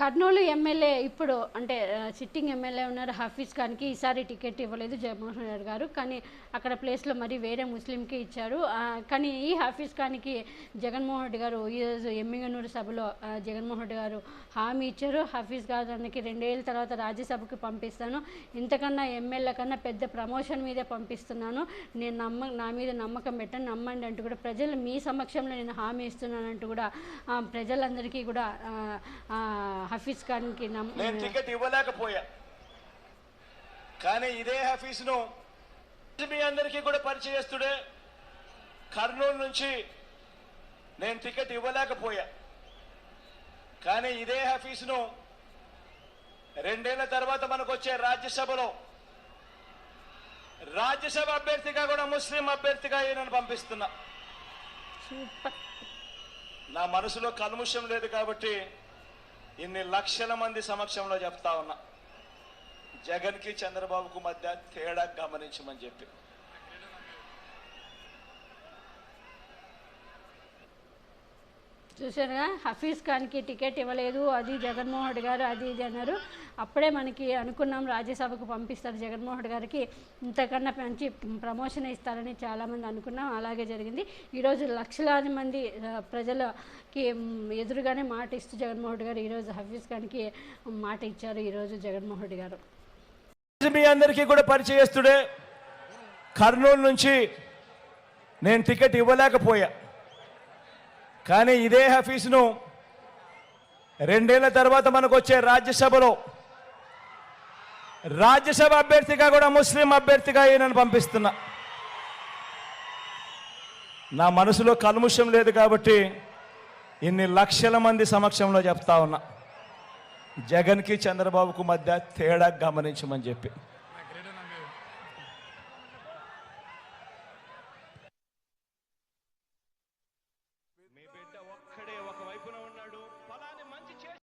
Kurnool MLA ఇప్పుడు అంటే sitting MLA ఉన్నారు హఫీజ్ ఖాన్కి. ఈసారి టికెట్ ఇవ్వలేదు జగన్మోహన్ రెడ్డి గారు. కానీ అక్కడ ప్లేస్లో మరి వేరే ముస్లింకి ఇచ్చారు. కానీ ఈ హఫీజ్ ఖాన్కి జగన్మోహన్ రెడ్డి గారు ఈరోజు ఎమ్మిగనూరు సభలో జగన్మోహన్ రెడ్డి గారు హామీ ఇచ్చారు. హఫీజ్ ఖాన్కి రెండేళ్ళ తర్వాత రాజ్యసభకు పంపిస్తాను. ఇంతకన్నా ఎమ్మెల్యే కన్నా పెద్ద ప్రమోషన్ మీదే పంపిస్తున్నాను. నేను నమ్మ నా మీద నమ్మకం పెట్టాను. నమ్మండి అంటూ కూడా ప్రజలు మీ సమక్షంలో నేను హామీ ఇస్తున్నానంటూ కూడా ప్రజలందరికీ కూడా హఫీజ్ ఖాన్కి నేను టికెట్ ఇవ్వలేకపోయా. కానీ ఇదే హఫీస్ను మీ అందరికీ కూడా పరిచయస్తుడే కర్నూలు నుంచి నేను టికెట్ ఇవ్వలేకపోయా. కానీ ఇదే హఫీస్ను రెండేళ్ళ తర్వాత మనకు వచ్చే రాజ్యసభలో రాజ్యసభ అభ్యర్థిగా కూడా ముస్లిం అభ్యర్థిగా ఈయనను పంపిస్తున్నా. నా మనసులో కల్ముషం లేదు కాబట్టి ఇన్ని లక్షల మంది సమక్షంలో చెప్తా ఉన్నా. జగన్కి చంద్రబాబుకు మధ్య తేడా గమనించమని చెప్పి. చూసారుగా హఫీజ్ ఖాన్కి టికెట్ ఇవ్వలేదు. అది జగన్మోహన్ రెడ్డి గారు అది ఇది అన్నారు. అప్పుడే మనకి అనుకున్నాం రాజ్యసభకు పంపిస్తారు జగన్మోహన్ రెడ్డి గారికి. ఇంతకన్నా మంచి ప్రమోషన్ ఇస్తారని చాలామంది అనుకున్నాం. అలాగే జరిగింది. ఈరోజు లక్షలాది మంది ప్రజలకి ఎదురుగానే మాట ఇస్తూ జగన్మోహన్ రెడ్డి గారు ఈరోజు హఫీజ్ ఖాన్కి మాట ఇచ్చారు ఈరోజు జగన్మోహన్ రెడ్డి గారు. మీ అందరికీ కూడా పరిచయస్తుడే. కర్నూలు నుంచి నేను టికెట్ ఇవ్వలేకపోయా. కానీ ఇదే హఫీజ్ను రెండేళ్ళ తర్వాత మనకు వచ్చే రాజ్యసభలో రాజ్యసభ అభ్యర్థిగా కూడా ముస్లిం అభ్యర్థిగా ఈయనను పంపిస్తున్నా. నా మనసులో కల్ముషం లేదు కాబట్టి ఇన్ని లక్షల మంది సమక్షంలో చెప్తా ఉన్నా. జగన్కి చంద్రబాబుకు మధ్య తేడా గమనించమని చెప్పి.